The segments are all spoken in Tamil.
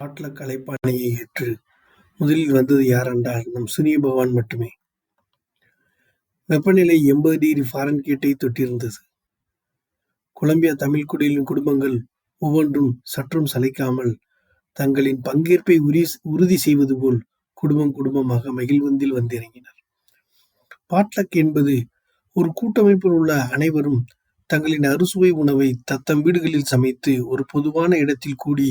பாட்லக் அழைப்பாணையை ஏற்று முதலில் வந்தது யாரென்றால் நம் சூரிய பகவான் மட்டுமே. வெப்பநிலை எண்பது டிகிரி ஃபாரன்ஹீட்டை தொட்டிருந்தது. கொலம்பியா தமிழ் குடிகளின் குடும்பங்கள் ஒவ்வொன்றும் சற்றும் சளைக்காமல் தங்களின் பங்கேற்பை உரி உறுதி செய்வது போல் குடும்பம் குடும்பமாக மகிழ்வந்தில் வந்திறங்கினர். பாட்லக் என்பது ஒரு கூட்டமைப்பில் உள்ள அனைவரும் தங்களின் அறுசுவை உணவை தத்தம் வீடுகளில் சமைத்து ஒரு பொதுவான இடத்தில் கூடி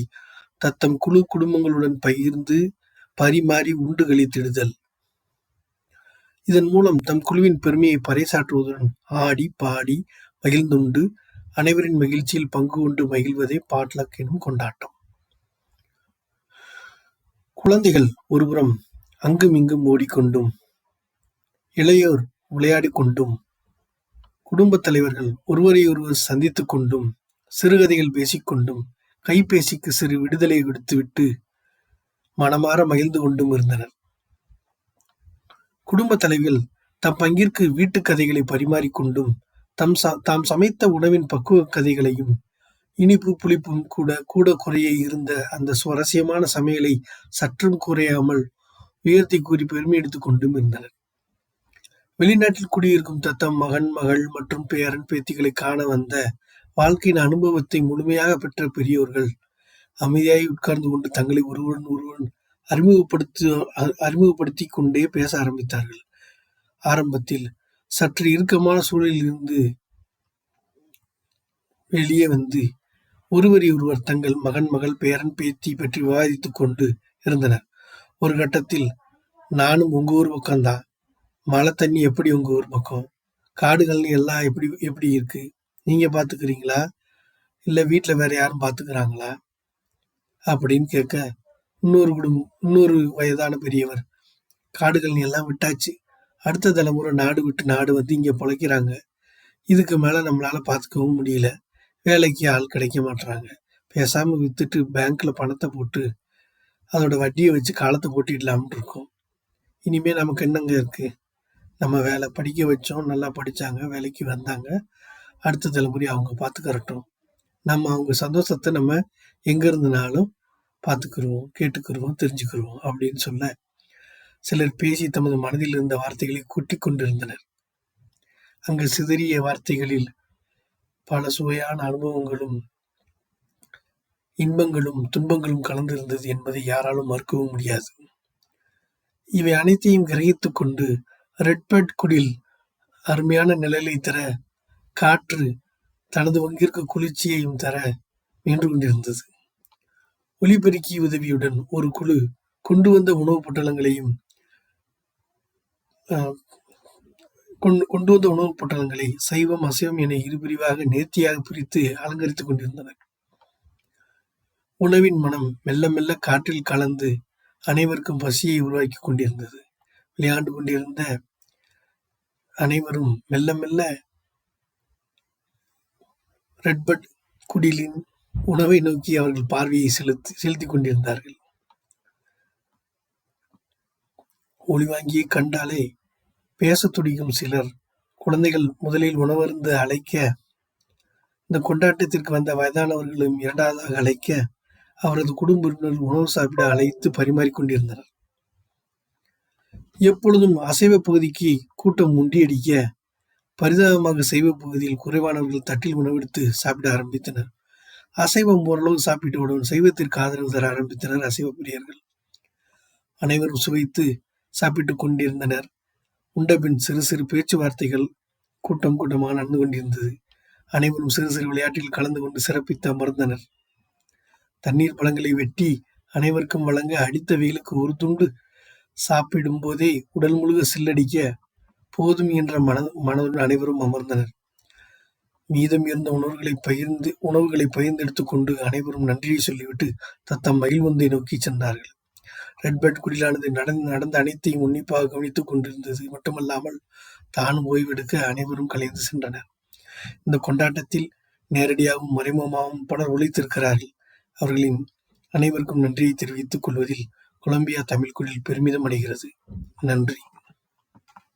தத்தம் குழு குடும்பங்களுடன் பகிர்ந்து பரிமாறி உண்டு களித்திடுதல். இதன் மூலம் தம் குழுவின் பெருமையை பறைசாற்றுவதுடன் ஆடி பாடி மகிழ்ந்துண்டு அனைவரின் மகிழ்ச்சியில் பங்கு கொண்டு மகிழ்வதே பாட்லக் எனும் கொண்டாட்டம். குழந்தைகள் ஒருபுறம் அங்குமிங்கும் ஓடிக்கொண்டும் இளையோர் விளையாடிக் கொண்டும் குடும்பத் தலைவர்கள் ஒருவரையொருவர் சந்தித்துக் கொண்டும் சிறுகதைகள் பேசிக்கொண்டும் கைபேசிக்கு சிறு விடுதலை கொடுத்துவிட்டு மனமாற மகிழ்ந்து கொண்டும் இருந்தனர். குடும்பத் தலைவில் தம் பங்கிற்கு வீட்டுக் கதைகளை பரிமாறிக்கொண்டும் தம் தாம் சமைத்த உணவின் பக்குவக் கதைகளையும் இனிப்பு புளிப்பும் கூட கூட குறைய இருந்த அந்த சுவாரஸ்யமான சமையலை சற்றும் குறையாமல் உயர்த்தி கூறி பெருமை எடுத்துக் கொண்டும் இருந்தனர். வெளிநாட்டில் குடியிருக்கும் தத்தம் மகன் மகள் மற்றும் பேரன் பேத்திகளை காண வந்த வாழ்க்கையின் அனுபவத்தை முழுமையாக பெற்ற பெரியோர்கள் அமைதியாய் உட்கார்ந்து கொண்டு தங்களை ஒருவன் ஒருவன் அறிமுகப்படுத்தி அறிமுகப்படுத்திக் கொண்டே பேச ஆரம்பித்தார்கள். ஆரம்பத்தில் சற்று இறுக்கமான சூழலில் இருந்து வெளியே வந்து ஒருவரையொருவர் தங்கள் மகன் மகள் பேரன் பேத்தி பற்றி விவாதித்துக் கொண்டு இருந்தனர். ஒரு கட்டத்தில் நானும் உங்க ஊர் பக்கம்தான் மழை தண்ணி எப்படி உங்க ஊர் பக்கம் காடுகள்னு எல்லாம் எப்படி எப்படி இருக்கு நீங்கள் பார்த்துக்கிறீங்களா இல்லை வீட்டில் வேறு யாரும் பார்த்துக்கிறாங்களா அப்படின்னு கேட்க இன்னொரு குடும்பம் இன்னொரு வயதான பெரியவர். காடுகள் எல்லாம் விட்டாச்சு. அடுத்த தலைமுறை நாடு விட்டு நாடு வந்து இங்கே பிழைக்கிறாங்க. இதுக்கு மேலே நம்மளால் பார்த்துக்கவும் முடியல. வேலைக்கு ஆள் கிடைக்க மாட்றாங்க. பேசாமல் விற்றுட்டு பேங்க்கில் பணத்தை போட்டு அதோட வட்டியை வச்சு காலத்தை போட்டிடலாம்னு இருக்கோம். இனிமேல் நமக்கு என்னங்க இருக்குது நம்ம வேலை படிக்க வச்சோம். நல்லா படித்தாங்க வேலைக்கு வந்தாங்க. அடுத்த தலைமுறை அவங்க பார்த்துக்கறட்டும். நம்ம அவங்க சந்தோஷத்தை நம்ம எங்கே இருந்தனாலும் பார்த்துக்கிருவோம் கேட்டுக்கிருவோம் தெரிஞ்சுக்கிறோம் அப்படின்னு சொல்ல சிலர் பேசி தமது மனதில் இருந்த வார்த்தைகளை கொட்டி கொண்டிருந்தனர். அங்கு சிதறிய வார்த்தைகளில் பல சுவையான அனுபவங்களும் இன்பங்களும் துன்பங்களும் கலந்திருந்தது என்பதை யாராலும் மறுக்கவும் முடியாது. இவை அனைத்தையும் கிரகித்துக்கொண்டு கொண்டு ரெட்பர்ட் குடில் அருமையான நிழலை தர காற்று தனது பங்கிற்கு குளிர்ச்சியையும் தர நின்று கொண்டிருந்தது ஒலிபெருக்கி உதவியுடன் ஒரு குழு கொண்டு வந்த உணவுப் பொட்டலங்களையும் கொண்டு கொண்டு வந்த உணவுப் பொட்டலங்களை சைவம் அசைவம் என இரு பிரிவாக நேர்த்தியாக பிரித்து அலங்கரித்துக் கொண்டிருந்தனர். உணவின் மனம் மெல்ல மெல்ல காற்றில் கலந்து அனைவருக்கும் பசியை உருவாக்கி கொண்டிருந்தது. விளையாண்டு கொண்டிருந்த அனைவரும் மெல்ல மெல்ல ரெட்பட் குடிலின் உணவை நோக்கி அவர்கள் பார்வையை செலுத்தி செலுத்திக் கொண்டிருந்தார்கள். ஒளிவாங்கியை கண்டாலே பேசத் துடிக்கும் சிலர் குழந்தைகள் முதலில் உணவருந்து அழைக்க இந்த கொண்டாட்டத்திற்கு வந்த வயதானவர்களும் இரண்டாவதாக அழைக்க அவரது குடும்ப உணவு சாப்பிட அழைத்து பரிமாறிக்கொண்டிருந்தனர் எப்பொழுதும் அசைவ பகுதிக்கு கூட்டம் முண்டியடிக்க பரிதாபமாக சைவ பகுதியில் குறைவானவர்கள் தட்டில் உணவெடுத்து சாப்பிட ஆரம்பித்தனர். அசைவம் ஓரளவு சாப்பிட்டவுடன் சைவத்திற்கு ஆதரவு தர ஆரம்பித்தனர் அசைவ பிரியர்கள். அனைவரும் சுவைத்து சாப்பிட்டுக் கொண்டிருந்தனர். உண்டபின் சிறு சிறு பேச்சுவார்த்தைகள் கூட்டம் கூட்டமாக நடந்து கொண்டிருந்தது. அனைவரும் சிறு சிறு விளையாட்டில் கலந்து கொண்டு சிறப்பித்து அமர்ந்தனர். தண்ணீர் பழங்களை வெட்டி அனைவருக்கும் வழங்க அடித்த வெயிலுக்கு ஒரு துண்டு சாப்பிடும் போதே உடல் முழுக சில்லடிக்க போதும் என்ற மன மனதுடன் அனைவரும் அமர்ந்தனர். மீதம் இருந்த உணவுகளை பகிர்ந்து உணவுகளை பகிர்ந்தெடுத்துக் கொண்டு அனைவரும் நன்றியை சொல்லிவிட்டு தத்தம் மகிழ்வந்தை நோக்கி சென்றார்கள். ரெட்பர்ட் குடிலானது நடந்து நடந்த அனைத்தையும் உன்னிப்பாக கவனித்துக் கொண்டிருந்தது மட்டுமல்லாமல் தானும் ஓய்வெடுக்க அனைவரும் கலைந்து சென்றனர். இந்த கொண்டாட்டத்தில் நேரடியாகவும் மறைமுகமாகவும் பலர் ஒழித்திருக்கிறார்கள் அவர்களின் அனைவருக்கும் நன்றியை தெரிவித்துக் கொள்வதில் கொலம்பியா தமிழ் குடில் பெருமிதம் அடைகிறது. நன்றி.